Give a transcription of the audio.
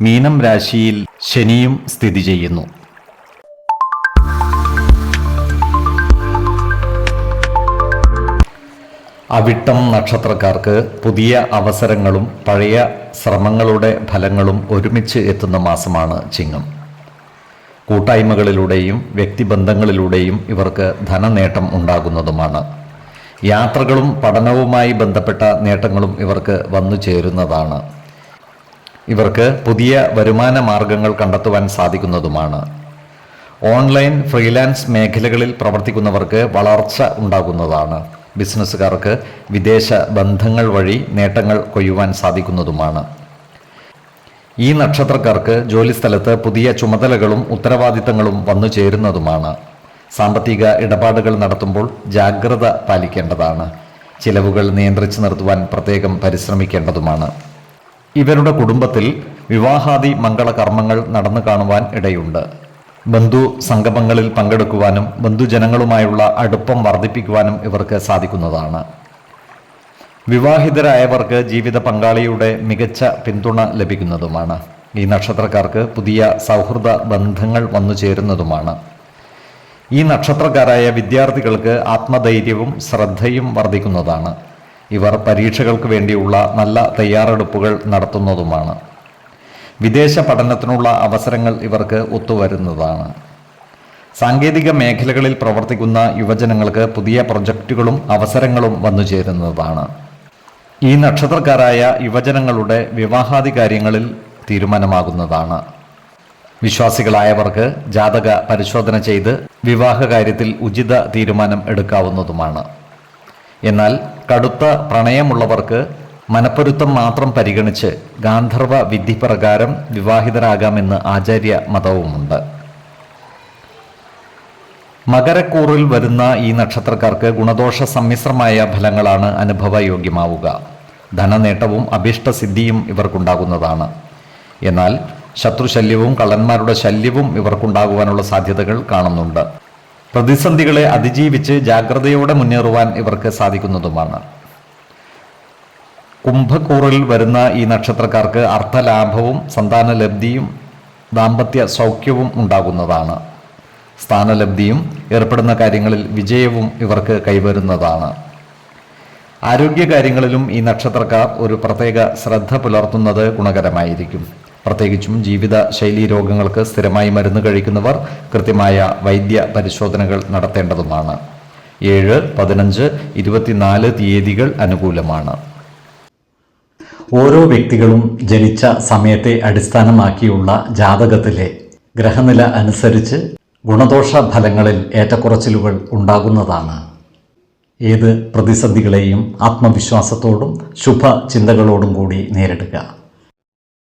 മീനം രാശിയിൽ ശനിയും സ്ഥിതി ചെയ്യുന്നു. അവിട്ടം നക്ഷത്രക്കാർക്ക് പുതിയ അവസരങ്ങളും പഴയ ശ്രമങ്ങളുടെ ഫലങ്ങളും ഒരുമിച്ച് എത്തുന്ന മാസമാണ് ചിങ്ങം. കൂട്ടായ്മകളിലൂടെയും വ്യക്തിബന്ധങ്ങളിലൂടെയും ഇവർക്ക് ധനനേട്ടം ഉണ്ടാകുന്നതുമാണ്. യാത്രകളും പഠനവുമായി ബന്ധപ്പെട്ട നേട്ടങ്ങളും ഇവർക്ക് വന്നു ചേരുന്നതാണ് ഇവർക്ക് പുതിയ വരുമാന മാർഗങ്ങൾ കണ്ടെത്തുവാൻ സാധിക്കുന്നതുമാണ്. ഓൺലൈൻ ഫ്രീലാൻസ് മേഖലകളിൽ പ്രവർത്തിക്കുന്നവർക്ക് വളർച്ച ഉണ്ടാകുന്നതാണ്. ബിസിനസ്സുകാർക്ക് വിദേശ ബന്ധങ്ങൾ വഴി നേട്ടങ്ങൾ കൊയ്യുവാൻ സാധിക്കുന്നതുമാണ്. ഈ നക്ഷത്രക്കാർക്ക് ജോലിസ്ഥലത്ത് പുതിയ ചുമതലകളും ഉത്തരവാദിത്തങ്ങളും വന്നു ചേരുന്നതുമാണ്. സാമ്പത്തിക ഇടപാടുകൾ നടത്തുമ്പോൾ ജാഗ്രത പാലിക്കേണ്ടതാണ്. ചിലവുകൾ നിയന്ത്രിച്ചു നിർത്തുവാൻ പ്രത്യേകം പരിശ്രമിക്കേണ്ടതുമാണ്. ഇവരുടെ കുടുംബത്തിൽ വിവാഹാദി മംഗള കർമ്മങ്ങൾ നടന്നു കാണുവാൻ ഇടയുണ്ട്. ബന്ധു സംഗമങ്ങളിൽ പങ്കെടുക്കുവാനും ബന്ധുജനങ്ങളുമായുള്ള അടുപ്പം വർദ്ധിപ്പിക്കുവാനും ഇവർക്ക് സാധിക്കുന്നതാണ്. വിവാഹിതരായവർക്ക് ജീവിത പങ്കാളിയുടെ മികച്ച പിന്തുണ ലഭിക്കുന്നതുമാണ്. ഈ നക്ഷത്രക്കാർക്ക് പുതിയ സൗഹൃദ ബന്ധങ്ങൾ വന്നു ചേരുന്നതുമാണ്. ഈ നക്ഷത്രക്കാരായ വിദ്യാർത്ഥികൾക്ക് ആത്മധൈര്യവും ശ്രദ്ധയും വർദ്ധിക്കുന്നതാണ്. ഇവർ പരീക്ഷകൾക്ക് വേണ്ടിയുള്ള നല്ല തയ്യാറെടുപ്പുകൾ നടത്തുന്നതുമാണ്. വിദേശ പഠനത്തിനുള്ള അവസരങ്ങൾ ഇവർക്ക് ഒത്തുവരുന്നതാണ്. സാങ്കേതിക മേഖലകളിൽ പ്രവർത്തിക്കുന്ന യുവജനങ്ങൾക്ക് പുതിയ പ്രൊജക്റ്റുകളും അവസരങ്ങളും വന്നു ചേരുന്നതാണ്. ഈ നക്ഷത്രക്കാരായ യുവജനങ്ങളുടെ വിവാഹാദി കാര്യങ്ങളിൽ തീരുമാനമാകുന്നതാണ്. വിശ്വാസികളായവർക്ക് ജാതക പരിശോധന ചെയ്ത് വിവാഹ കാര്യത്തിൽ ഉചിത തീരുമാനം എടുക്കാവുന്നതുമാണ്. എന്നാൽ കടുത്ത പ്രണയമുള്ളവർക്ക് മനപ്പൊരുത്തം മാത്രം പരിഗണിച്ച് ഗാന്ധർവ വിധി പ്രകാരം വിവാഹിതരാകാമെന്ന് ആചാര്യ മതവുമുണ്ട്. മകരക്കൂറിൽ വരുന്ന ഈ നക്ഷത്രക്കാർക്ക് ഗുണദോഷ സമ്മിശ്രമായ ഫലങ്ങളാണ് അനുഭവയോഗ്യമാവുക. ധനനേട്ടവും അഭീഷ്ടസിദ്ധിയും ഇവർക്കുണ്ടാകുന്നതാണ്. എന്നാൽ ശത്രുശല്യവും കള്ളന്മാരുടെ ശല്യവും ഇവർക്കുണ്ടാകുവാനുള്ള സാധ്യതകൾ കാണുന്നുണ്ട്. പ്രതിസന്ധികളെ അതിജീവിച്ച് ജാഗ്രതയോടെ മുന്നേറുവാൻ ഇവർക്ക് സാധിക്കുന്നതുമാണ്. കുംഭക്കൂറിൽ വരുന്ന ഈ നക്ഷത്രക്കാർക്ക് അർത്ഥലാഭവും സന്താനലബ്ധിയും ദാമ്പത്യ സൗഖ്യവും ഉണ്ടാകുന്നതാണ്. സ്ഥാനലബ്ധിയും ഏർപ്പെടുന്ന കാര്യങ്ങളിൽ വിജയവും ഇവർക്ക് കൈവരുന്നതാണ്. ആരോഗ്യകാര്യങ്ങളിലും ഈ നക്ഷത്രക്കാർ ഒരു പ്രത്യേക ശ്രദ്ധ പുലർത്തുന്നത് ഗുണകരമായിരിക്കും. പ്രത്യേകിച്ചും ജീവിത ശൈലീ രോഗങ്ങൾക്ക് സ്ഥിരമായി മരുന്ന് കഴിക്കുന്നവർ കൃത്യമായ വൈദ്യ പരിശോധനകൾ നടത്തേണ്ടതുമാണ്. ഏഴ് പതിനഞ്ച് ഇരുപത്തിനാല് തീയതികൾ അനുകൂലമാണ്. ഓരോ വ്യക്തികളും ജനിച്ച സമയത്തെ അടിസ്ഥാനമാക്കിയുള്ള ജാതകത്തിലെ ഗ്രഹനില അനുസരിച്ച് ഗുണദോഷ ഫലങ്ങളിൽ ഏറ്റക്കുറച്ചിലുകൾ ഉണ്ടാകുന്നതാണ്. ഏത് പ്രതിസന്ധികളെയും ആത്മവിശ്വാസത്തോടും ശുഭ ചിന്തകളോടും കൂടി നേരിടുക.